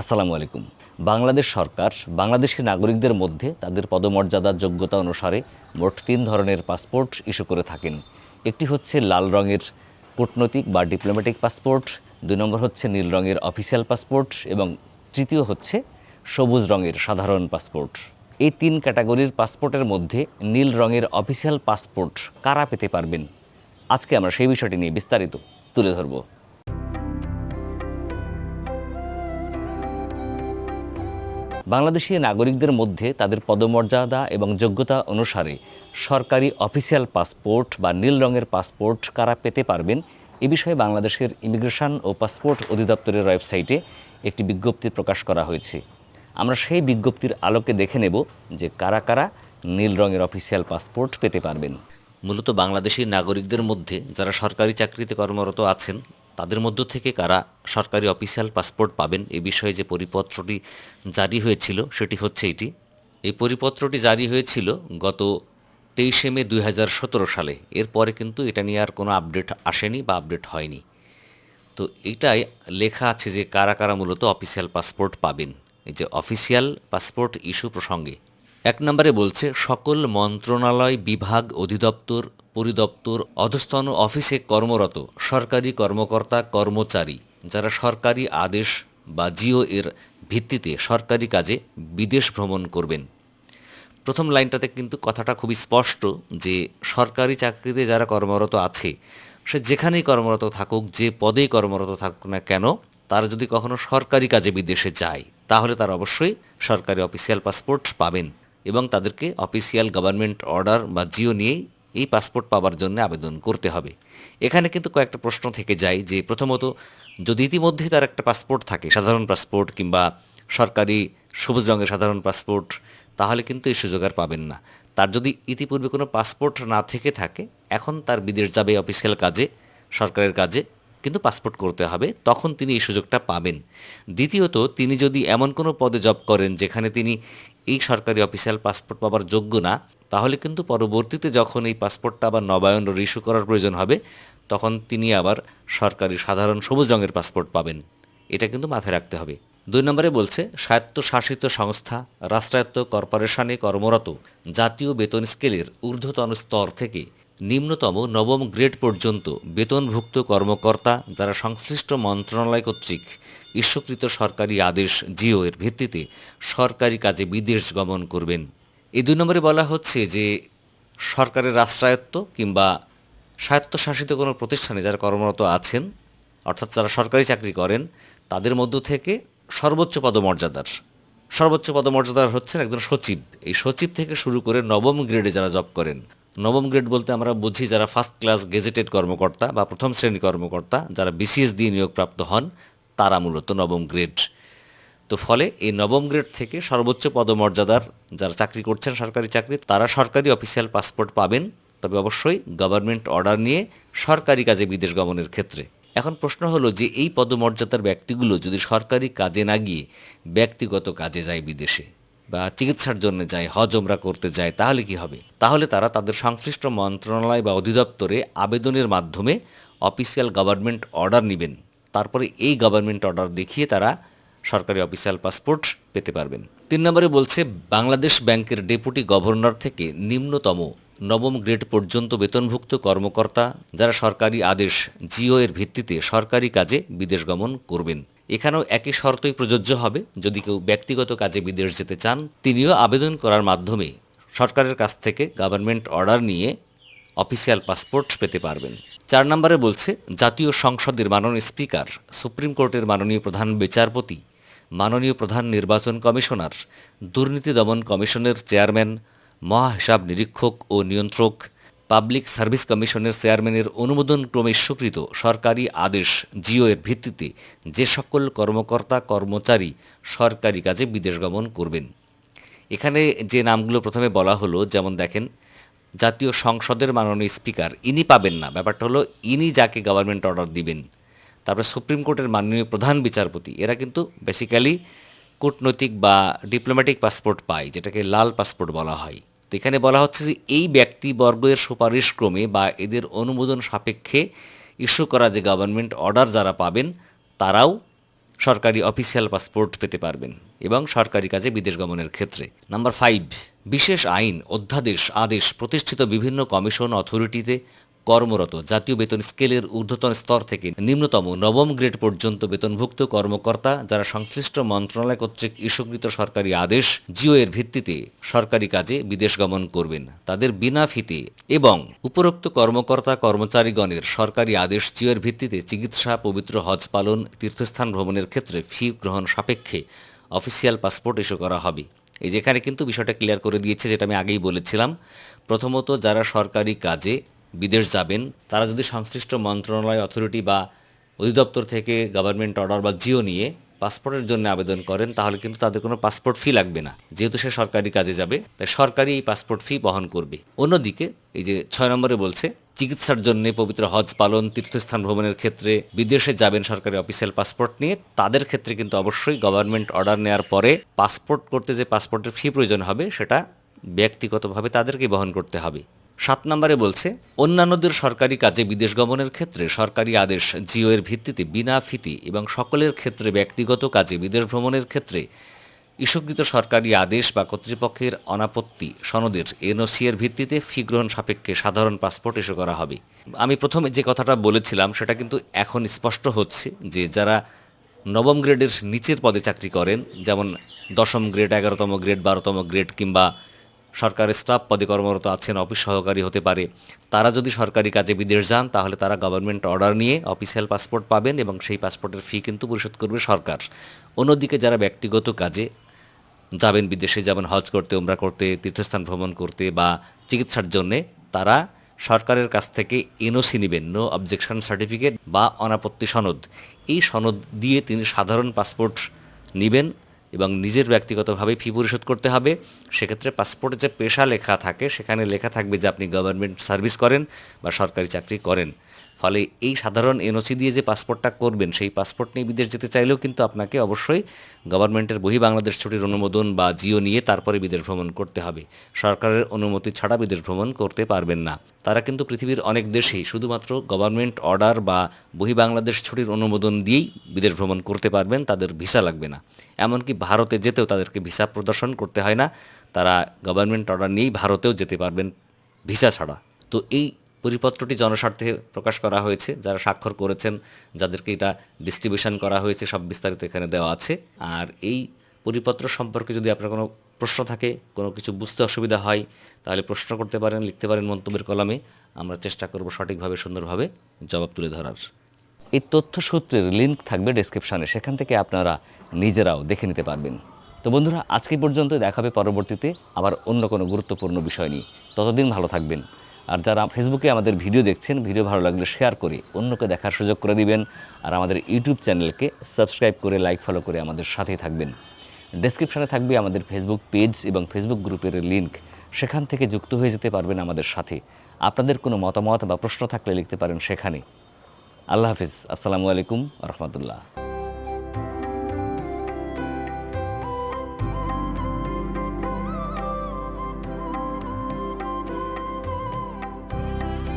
আসসালামু আলাইকুম। বাংলাদেশ সরকার বাংলাদেশি নাগরিকদের মধ্যে তাদের পদমর্যাদা যোগ্যতা অনুসারে মোট তিন ধরনের পাসপোর্ট ইস্যু করে থাকেন। একটি হচ্ছে লাল রঙের কূটনৈতিক বা ডিপ্লোম্যাটিক পাসপোর্ট, দুই নম্বর হচ্ছে নীল রঙের অফিসিয়াল পাসপোর্ট এবং তৃতীয় হচ্ছে সবুজ রঙের সাধারণ পাসপোর্ট। এই তিন ক্যাটাগরির পাসপোর্টের মধ্যে নীল রঙের অফিসিয়াল পাসপোর্ট কারা পেতে পারবেন? আজকে আমরা সেই বিষয়টি নিয়ে বিস্তারিত তুলে ধরবো। বাংলাদেশি নাগরিকদের মধ্যে তাদের পদমর্যাদা এবং যোগ্যতা অনুসারে সরকারি অফিসিয়াল পাসপোর্ট বা নীল রঙের পাসপোর্ট কারা পেতে পারবেন এ বিষয়ে বাংলাদেশের ইমিগ্রেশন ও পাসপোর্ট অধিদপ্তরের ওয়েবসাইটে একটি বিজ্ঞপ্তি প্রকাশ করা হয়েছে। আমরা সেই বিজ্ঞপ্তির আলোকে দেখে নেব যে কারা কারা নীল রঙের অফিসিয়াল পাসপোর্ট পেতে পারবেন। মূলত বাংলাদেশি নাগরিকদের মধ্যে যারা সরকারি চাকরিতে কর্মরত আছেন তাদের মধ্য থেকে কারা সরকারি অফিসিয়াল পাসপোর্ট পাবেন এ বিষয়ে যে পরিপত্রটি জারি হয়েছিল সেটি হচ্ছে এটি। এই পরিপত্রটি জারি হয়েছিল গত তেইশে মে দুই হাজার সতেরো সালে। এরপরে কিন্তু এটা নিয়ে আর কোনো আপডেট আসেনি বা আপডেট হয়নি। তো এটাই লেখা আছে যে কারা কারা মূলত অফিসিয়াল পাসপোর্ট পাবেন। এই যে অফিসিয়াল পাসপোর্ট ইস্যু প্রসঙ্গে। এক নম্বরে বলছে, সকল মন্ত্রণালয় বিভাগ অধিদপ্তর পরিদপ্তর অধস্তন অফিসে কর্মরত সরকারি কর্মকর্তা কর্মচারী, যারা সরকারি আদেশ বা জিও এর ভিত্তিতে সরকারি কাজে বিদেশ ভ্রমণ করবেন। প্রথম লাইনটাতে কিন্তু কথাটা খুবই স্পষ্ট যে সরকারি চাকরিতে যারা কর্মরত আছে, সে যেখানেই কর্মরত থাকুক, যে পদেই কর্মরত থাকুক না কেন, তারা যদি কখনো সরকারি কাজে বিদেশে যায়, তাহলে তারা অবশ্যই সরকারি অফিসিয়াল পাসপোর্ট পাবেন এবং তাদেরকে অফিসিয়াল গভর্নমেন্ট অর্ডার বা জিও নিয়েই এই পাসপোর্ট পাওয়ার জন্য আবেদন করতে হবে। এখানে কিন্তু কয়েকটা প্রশ্ন থেকে যায় যে প্রথমত, যদি ইতিমধ্যেই তার একটা পাসপোর্ট থাকে, সাধারণ পাসপোর্ট কিংবা সরকারি সবুজ রঙের সাধারণ পাসপোর্ট, তাহলে কিন্তু এই সুযোগ আর পাবেন না। তার যদি ইতিপূর্বে কোনো পাসপোর্ট না থেকে থাকে, এখন তার বিদেশ যাবে অফিসিয়াল কাজে, সরকারের কাজে, কিন্তু পাসপোর্ট করতে হবে, তখন তিনি এই সুযোগটা পাবেন। দ্বিতীয়ত, তিনি যদি এমন কোনো পদে জব করেন যেখানে তিনি এই সরকারি অফিসিয়াল পাসপোর্ট পাওয়ার যোগ্য না, তাহলে কিন্তু পরবর্তীতে যখন এই পাসপোর্টটা আবার নবায়ন ও রিস্যু করার প্রয়োজন হবে, তখন তিনি আবার সরকারি সাধারণ সবুজ রঙের পাসপোর্ট পাবেন। এটা কিন্তু মাথায় রাখতে হবে। দুই নম্বরে বলছে, স্বায়ত্তশাসিত সংস্থা, রাষ্ট্রায়ত্ত কর্পোরেশনে কর্মরত জাতীয় বেতন স্কেলের ঊর্ধ্বতন স্তর থেকে নিম্নতম নবম গ্রেড পর্যন্ত বেতনভুক্ত কর্মকর্তা যারা সংশ্লিষ্ট মন্ত্রণালয় কর্তৃক ইস্যুকৃত সরকারি আদেশ জিও এর ভিত্তিতে সরকারি কাজে বিদেশ গমন করবেন। এই দুই নম্বরে বলা হচ্ছে যে, সরকারের রাষ্ট্রায়ত্ত কিংবা স্বায়ত্তশাসিত কোনো প্রতিষ্ঠানে যারা কর্মরত আছেন, অর্থাৎ যারা সরকারি চাকরি করেন, তাদের মধ্য থেকে সর্বোচ্চ পদমর্যাদার সর্বোচ্চ পদমর্যাদার হচ্ছেন একজন সচিব। এই সচিব থেকে শুরু করে নবম গ্রেডে যারা জব করেন নবম গ্রেড বলতে আমরা বুঝি যারা ফার্স্ট ক্লাস গেজেটেড কর্মকর্তা বা প্রথম শ্রেণি কর্মকর্তা, যারা বিসিএস দিয়ে নিয়োগপ্রাপ্ত হন, তারা মূলত নবম গ্রেড। তো ফলে এই নবম গ্রেড থেকে সর্বোচ্চ পদমর্যাদার যারা চাকরি করছেন, সরকারি চাকরি, তারা সরকারি অফিসিয়াল পাসপোর্ট পাবেন। তবে অবশ্যই গভর্নমেন্ট অর্ডার নিয়ে সরকারি কাজে বিদেশ গমনের ক্ষেত্রে। এখন প্রশ্ন হলো যে এই পদমর্যাদার ব্যক্তিগুলো যদি সরকারি কাজে না গিয়ে ব্যক্তিগত কাজে যায় বিদেশে বা চিকিৎসার জন্য যায়, হজ ওমরা করতে যায়, তাহলে কি হবে? তাহলে তারা তাদের সংশ্লিষ্ট মন্ত্রণালয় বা অধিদপ্তরে আবেদনের মাধ্যমে অফিসিয়াল গভর্নমেন্ট অর্ডার নেবেন। তারপরে এই গভর্নমেন্ট অর্ডার দেখিয়ে তারা সরকারি অফিসিয়াল পাসপোর্ট পেতে পারবেন। তিন নম্বরে বলছে, বাংলাদেশ ব্যাংকের ডেপুটি গভর্নর থেকে নিম্নতম নবম গ্রেড পর্যন্ত বেতনভুক্ত কর্মকর্তা, যারা সরকারি আদেশ জিও এর ভিত্তিতে সরকারি কাজে বিদেশ গমন করবেন। এখানেও একই শর্তই প্রযোজ্য হবে। যদি কেউ ব্যক্তিগত কাজে বিদেশ যেতে চান, তিনিও আবেদন করার মাধ্যমে সরকারের কাছ থেকে গভর্নমেন্ট অর্ডার নিয়ে অফিসিয়াল পাসপোর্ট পেতে পারবেন। চার নম্বরে বলছে, জাতীয় সংসদের মাননীয় স্পিকার, সুপ্রিম কোর্টের মাননীয় প্রধান বিচারপতি, মাননীয় প্রধান নির্বাচন কমিশনার, দুর্নীতি দমন কমিশনের চেয়ারম্যান, মহাহিসাব নিরীক্ষক ও নিয়ন্ত্রক পাবলিক সার্ভিস কমিশনের চেয়ারম্যানের অনুমোদন ক্রমে স্বীকৃত সরকারি আদেশ জিও এর ভিত্তিতে যে সকল কর্মকর্তা, কর্মচারী সরকারি কাজে বিদেশ গমন করবেন। এখানে যে নামগুলো প্রথমে বলা হলো, যেমন দেখেন, জাতীয় সংসদের মাননীয় স্পিকার, ইনি পাবেন না। ব্যাপারটা হলো, ইনি যাকে গভর্নমেন্ট অর্ডার দিবেন, তারপরে সুপ্রিম কোর্টের মাননীয় প্রধান বিচারপতি, এরা কিন্তু বেসিক্যালি কূটনৈতিক বা ডিপ্লোম্যাটিক পাসপোর্ট পায়, যেটাকে লাল পাসপোর্ট বলা হয়। এখানে বলা হচ্ছে যে এই ব্যক্তিবর্গের সুপারিশ ক্রমে বা এদের অনুমোদন সাপেক্ষে ইস্যু করা যে গভর্নমেন্ট অর্ডার যারা পাবেন, তারাও সরকারি অফিসিয়াল পাসপোর্ট পেতে পারবেন এবং সরকারি কাজে বিদেশ গমনের ক্ষেত্রে। নাম্বার ফাইভ বিশেষ আইন, অধ্যাদেশ, আদেশ প্রতিষ্ঠিত বিভিন্ন কমিশন অথরিটিতে কর্মরত। জাতীয় বেতন স্কেলের ঊর্ধ্বতন স্তর থেকে নিম্নতম নবম গ্রেড পর্যন্ত বেতনভুক্ত কর্মকর্তা, যারা সংশ্লিষ্ট মন্ত্রণালয় কর্তৃক ইস্যুকৃত সরকারি আদেশ জিও এর ভিত্তিতে সরকারি কাজে বিদেশ গমন করবেন। তাদের বিনা ফিতে এবং উপরোক্ত কর্মকর্তা কর্মচারীগণের সরকারি আদেশ জিও এর ভিত্তিতে চিকিৎসা, পবিত্র হজ পালন, তীর্থস্থান ভ্রমণের ক্ষেত্রে ফি গ্রহণ সাপেক্ষে অফিসিয়াল পাসপোর্ট ইস্যু করা হবে। এই যেখানে কিন্তু বিষয়টা ক্লিয়ার করে দিয়েছে, যেটা আমি আগেই বলেছিলাম। প্রথমত, যারা সরকারি কাজে বিদেশ যাবেন, তারা যদি সংশ্লিষ্ট মন্ত্রণালয় অথরিটি বা অধিদপ্তর থেকে গভর্নমেন্ট অর্ডার বা জিও নিয়ে পাসপোর্টের জন্য আবেদন করেন, তাহলে কিন্তু তাদের কোনো পাসপোর্ট ফি লাগবে না। যেহেতু সে সরকারি কাজে যাবে, তাই সরকারি এই পাসপোর্ট ফি বহন করবে। অন্যদিকে, এই যে ছয় নম্বরে বলছে, চিকিৎসার জন্য পবিত্র হজ পালন, তীর্থস্থান ভ্রমণের ক্ষেত্রে বিদেশে যাবেন সরকারি অফিসিয়াল পাসপোর্ট নিয়ে, তাদের ক্ষেত্রে কিন্তু অবশ্যই গভর্নমেন্ট অর্ডার নেওয়ার পরে পাসপোর্ট করতে যে পাসপোর্টের ফি প্রয়োজন হবে, সেটা ব্যক্তিগতভাবে তাদেরকে বহন করতে হবে। সাত নম্বরে বলছে, অন্যান্যদের সরকারি কাজে বিদেশ গমনের ক্ষেত্রে সরকারি আদেশ জিও এর ভিত্তিতে বিনা ফিতি এবং সকলের ক্ষেত্রে ব্যক্তিগত কাজে বিদেশ ভ্রমণের ক্ষেত্রে ইস্যুকৃত সরকারি আদেশ বা কর্তৃপক্ষের অনাপত্তি সনদের এনওসি এর ভিত্তিতে ফি গ্রহণ সাপেক্ষে সাধারণ পাসপোর্ট ইস্যু করা হবে। আমি প্রথমে যে কথাটা বলেছিলাম, সেটা কিন্তু এখন স্পষ্ট হচ্ছে যে যারা নবম গ্রেডের নিচের পদে চাকরি করেন, যেমন দশম গ্রেড, এগারোতম গ্রেড, বারোতম গ্রেড কিংবা সরকারের স্টাফ পদে কর্মরত আছেন, অফিস সহকারী হতে পারে। তারা যদি সরকারি কাজে বিদেশ যান, তাহলে তারা গভর্নমেন্ট অর্ডার নিয়ে অফিসিয়াল পাসপোর্ট পাবেন এবং সেই পাসপোর্টের ফি কিন্তু পরিশোধ করবে সরকার। অন্যদিকে যারা ব্যক্তিগত কাজে যাবেন বিদেশে, যেমন হজ করতে, উমরা করতে, তীর্থস্থান ভ্রমণ করতে বা চিকিৎসার জন্যে, তারা সরকারের কাছ থেকে এনওসি নেবেন নো অবজেকশন সার্টিফিকেট বা অনাপত্তি সনদ। এই সনদ দিয়ে তিনি সাধারণ পাসপোর্ট নেবেন এবং নিজের ব্যক্তিগতভাবে ফি পরিশোধ করতে হবে। সেক্ষেত্রে পাসপোর্টে যে পেশা লেখা থাকে, সেখানে লেখা থাকবে যে আপনি গভর্নমেন্ট সার্ভিস করেন বা সরকারি চাকরি করেন। ফলে এই সাধারণ এনওসি দিয়ে যে পাসপোর্টটা করবেন, সেই পাসপোর্ট নিয়ে বিদেশ যেতে চাইলেও কিন্তু আপনাকে অবশ্যই গভর্নমেন্টের বহি বাংলাদেশ ছুটির অনুমোদন বা জিও নিয়ে তারপরে বিদেশ ভ্রমণ করতে হবে। সরকারের অনুমতি ছাড়া বিদেশ ভ্রমণ করতে পারবেন না। তারা কিন্তু পৃথিবীর অনেক দেশেই শুধুমাত্র গভর্নমেন্ট অর্ডার বা বহি বাংলাদেশ ছুটির অনুমোদন দিয়েই বিদেশ ভ্রমণ করতে পারবেন, তাদের ভিসা লাগবে না। এমনকি ভারতে যেতেও তাদেরকে ভিসা প্রদর্শন করতে হয় না। তারা গভর্নমেন্ট অর্ডার নিয়েই ভারতেও যেতে পারবেন ভিসা ছাড়া। তো এই পরিপত্রটি জনস্বার্থে প্রকাশ করা হয়েছে, যারা স্বাক্ষর করেছেন, যাদেরকে এটা ডিস্ট্রিবিউশন করা হয়েছে, সব বিস্তারিত এখানে দেওয়া আছে। আর এই পরিপত্র সম্পর্কে যদি আপনার কোনো প্রশ্ন থাকে, কোনো কিছু বুঝতে অসুবিধা হয়, তাহলে প্রশ্ন করতে পারেন, লিখতে পারেন মন্তব্যের কলমে। আমরা চেষ্টা করব সঠিকভাবে, সুন্দরভাবে জবাব তুলে ধরার। এই তথ্যসূত্রের লিঙ্ক থাকবে ডেসক্রিপশানে সেখান থেকে আপনারা নিজেরাও দেখে নিতে পারবেন। তো বন্ধুরা, আজকে পর্যন্ত দেখাবে পরবর্তীতে আবার অন্য কোনো গুরুত্বপূর্ণ বিষয় নিয়ে। ততদিন ভালো থাকবেন। আর যারা ফেসবুকে আমাদের ভিডিও দেখছেন, ভিডিও ভালো লাগলে শেয়ার করে অন্যকে দেখার সুযোগ করে দিবেন আর আমাদের ইউটিউব চ্যানেলকে সাবস্ক্রাইব করে লাইক ফলো করে আমাদের সাথেই থাকবেন। ডেসক্রিপশানে থাকবে আমাদের ফেসবুক পেজ এবং ফেসবুক গ্রুপের লিঙ্ক সেখান থেকে যুক্ত হয়ে যেতে পারবেন আমাদের সাথে। আপনাদের কোনো মতামত বা প্রশ্ন থাকলে লিখতে পারেন সেখানে। আল্লাহ হাফিজ। আসসালামু আলাইকুম রহমতুল্লাহ।